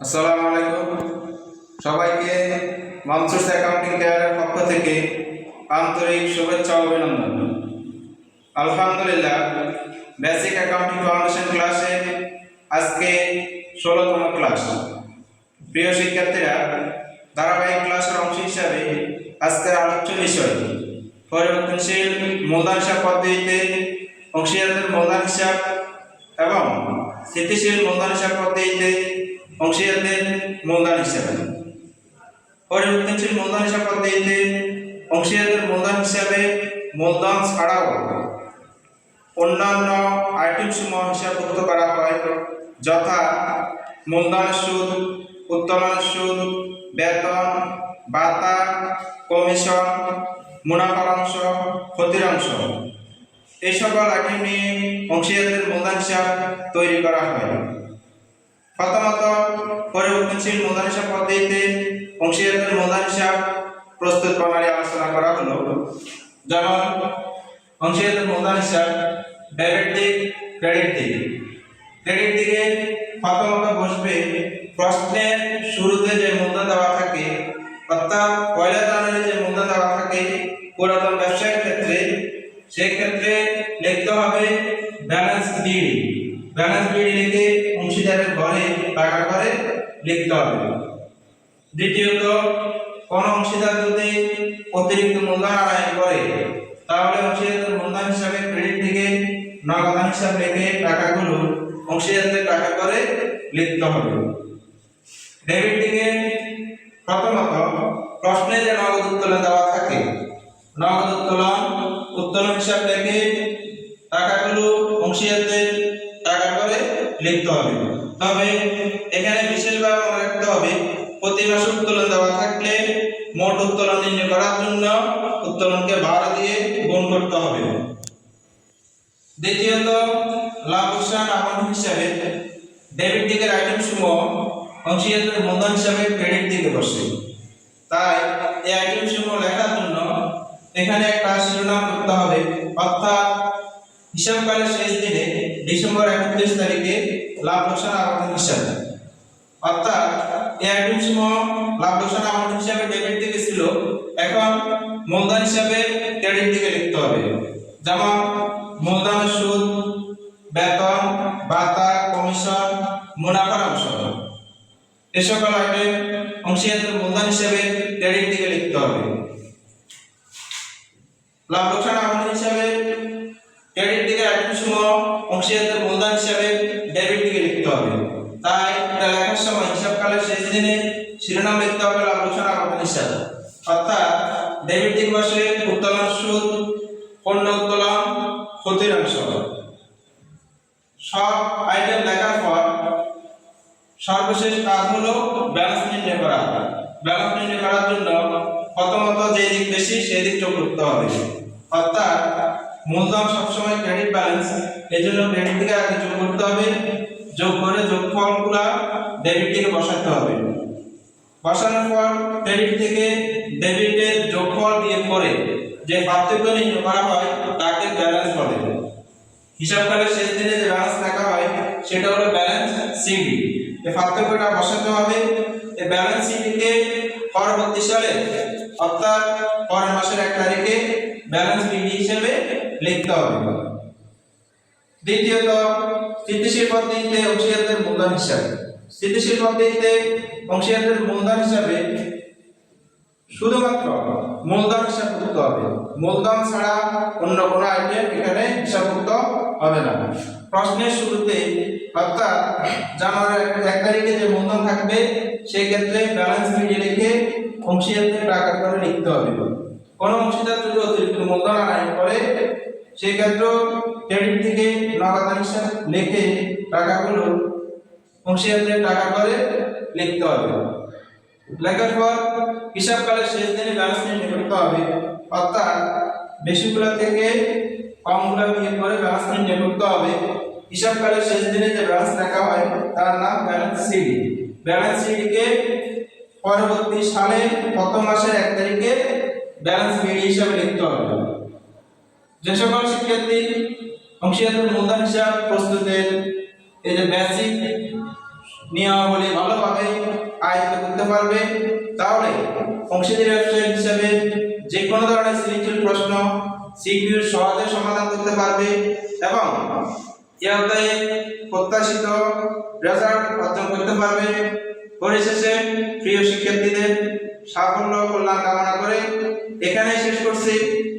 আসসালামু আলাইকুম। সবাইকে মানসুস অ্যাকাউন্টিং কেয়ারের পক্ষ থেকে আন্তরিক শুভেচ্ছা অভিনন্দন। আলহামদুলিল্লাহ বেসিক অ্যাকাউন্টিং ফাউন্ডেশন ক্লাসে আজকে ষোলোতম ক্লাস প্রিয় শিক্ষার্থীরা, ধারাবাহিক ক্লাসের অংশ হিসাবে আজকের আলোচ্য বিষয়, পরিবর্তনশীল মূলধন হিসাব পদ্ধতিতে অংশীদারদের মূলধন হিসাব এবং স্থিতিশীল মূলধন হিসাব পদ্ধতিতে অংশীদারদের মূলধন হিসাব। পরিবর্তনশীল মূলধন হিসাব পদ্ধতিতে অংশীদারদের মূলধন হিসাবে মূলধন ছাড়াও অন্যান্য আইটেম সমূহ হিসাবভুক্ত করা হয়, যথা মূলধনের সুদ, উত্তোলনের সুদ, বেতন, ভাতা, কমিশন, মুনাফার অংশ, ক্ষতির অংশ। এই সকল আইটেম নিয়ে অংশীদারদের মূলধন হিসাব তৈরি করা হয়। প্রথমত পরিবর্তনশীল মূলধন হিসাব পদ্ধতিতে অংশীদারদের মূলধন হিসাব প্রস্তুত প্রণালী আলোচনা করা হলো। যেমন, অংশীদারদের মূলধন হিসাব ডেবিট দিক ক্রেডিট দিক ক্রেডিট দিকে প্রথমত বসবে প্রশ্নের শুরুতে যে মূলধন দেওয়া থাকে, অর্থাৎ পয়লা জানুয়ারি যে মূলধন দেওয়া থাকে পুরাতন ব্যবসায়ের ক্ষেত্রে, সেক্ষেত্রে লিখতে হবে ব্যালেন্স বিডি। ব্যালেন্স বিডি লিখে লিখতে হবে। দ্বিতীয়ত, কোন অংশীদার যদি অতিরিক্ত মূলধন আদায় করে, তাহলে অংশীদারদের মূলধন হিসাবে ক্রেডিট থেকে নগদান হিসাব রেখে টাকাগুলো অংশীদারদের টাকা করে লিখতে হবে। ডেবিট দিকে প্রথমত প্রশ্নে যে নগদ উত্তোলন দেওয়া থাকে, নগদ উত্তোলন উত্তোলন হিসাব রেখে টাকাগুলো অংশীদারদের লিখতে হবে। তবে এখানে বিশেষভাবে মনে রাখতে হবে প্রতি উত্তোলন দেওয়া থাকলে মোট উত্তোলন নির্ণয় করার জন্য উত্তোলনকে বারো দিয়ে গুণ করতে হবে। দ্বিতীয়ত, লাভ লোকসান আমল হিসাবে ডেবিট দিকের আইটেম সমূহ অংশীদারদের মূলধন হিসাবে ক্রেডিট দিকে বসে। তাই এই আইটেম সমূহ লেখার জন্য এখানে একটা শিরোনাম করতে হবে, অর্থাৎ হিসাবকালের শেষ দিনে ডিসেম্বর একত্রিশ তারিখে লাভ লোকসান আবর্তন হিসাব। অর্থাৎ এই আইটেম সমূহ লাভ লোকসান আবর্তন হিসাবে ডেবিট দিকে ছিল, এখন মূলধন হিসাবে ক্রেডিট দিকে লিখতে হবে। যেমন মূলধন সুদ, বেতন, ভাতা কমিশন মুনাফার অংশ। এ সকল আইটেম অংশীদারদের মূলধন হিসাবে ক্রেডিট দিকে লিখতে হবে। লাভ লোকসান অংশীদারদের মূলধন হিসাবে ডেবিট দিকে লিখতে হবে। তাই এটা লেখার সময় হিসাবকালের শেষ দিনে শিরোনাম লিখতে হবে আলোচনা আমল হিসাব অর্থাৎ ডেবিট দিক বসে উত্তোলন সুদ, পণ্য উত্তোলন, ক্ষতির অংশ। সব আইটেম লেখার পর সর্বশেষ কাজ হলো ব্যালেন্স নির্ণয় করা। ব্যালেন্স নির্ণয় করার জন্য প্রথমত যে দিক বেশি, সেই দিক যোগ করতে হবে। অর্থাৎ মূলধন সবসময় ক্রেডিট ব্যালেন্স এই জন্য ক্রেডিট দিকে আগে যোগ করতে হবে। যোগ করে যোগফলগুলা ডেবিট দিকে বসাতে হবে। বসানোর পর ক্রেডিট থেকে ডেবিটের যোগফল দিয়ে করে যে পার্থক্য নির্ণয় করা হয়, তাকে ব্যালেন্স বলে। হিসাবকালের শেষ দিনে যে ব্যালেন্স লেখা হয়, সেটা হলো ব্যালেন্স সিডি এই পার্থক্যটা বসাতে হবে। এই ব্যালেন্স সিডিকে পরবর্তী সালে, অর্থাৎ পরের মাসের এক তারিখে ব্যালেন্স বিডি হিসেবে লিখতে হবে। দ্বিতীয়ত, স্থিতিশীল পদ্ধতিতে অংশীদারদের মূলধন হিসাবে। স্থিতিশীল পদ্ধতিতে অংশীদারদের মূলধন হিসাবে শুধুমাত্র মূলধন হিসাবভুক্ত হবে। মূলধন ছাড়া অন্য কোনো আইটেম এখানে হিসাবভুক্ত হবে না। প্রশ্নের শুরুতে, অর্থাৎ জানুয়ারি এক তারিখে যে মূলধন থাকবে, সেই ক্ষেত্রে ব্যালেন্স বিডি লিখে অংশীদারদের টাকা করে লিখতে হবে। কোনো অংশীদার যদি অতিরিক্ত মূলধন আয় করে সেই ক্ষেত্রে ক্রেডিট থেকে নগদান হিসাব লিখে টাকাগুলো অংশীদারদের টাকা করে লিখতে হবে। লেখার পর হিসাবকালের শেষ দিনে ব্যালেন্স নির্ণয় করতে হবে। অর্থাৎ বেশিগুলো থেকে কমগুলো বিয়োগ করে ব্যালেন্স নির্ণয় করতে হবে। হিসাবকালের শেষ দিনে যে ব্যালেন্স লেখা হয়, তার নাম ব্যালেন্স সিডি ব্যালেন্স সিডিকে পরবর্তী সালে প্রথম মাসের এক তারিখে ব্যালেন্স বিডি হিসাবে লিখতে হবে। যে সকল শিক্ষার্থী অংশীদারদের মূলধন হিসাব প্রস্তুতের এই যে বেসিক নিয়মাবলী ভালোভাবে আয়ত্ত করতে পারবে, তাহলে অংশীদারি ব্যবসায়ী হিসাবে যে কোনো ধরনের সৃজনশীল প্রশ্ন সিকিউর সহজে সমাধান করতে পারবে এবং অধ্যায়ে প্রত্যাশিত রেজাল্ট অর্জন করতে পারবে। পরিশেষে প্রিয় শিক্ষার্থীদের সাফল্য কল্যাণ কামনা করে এখানেই শেষ করছি।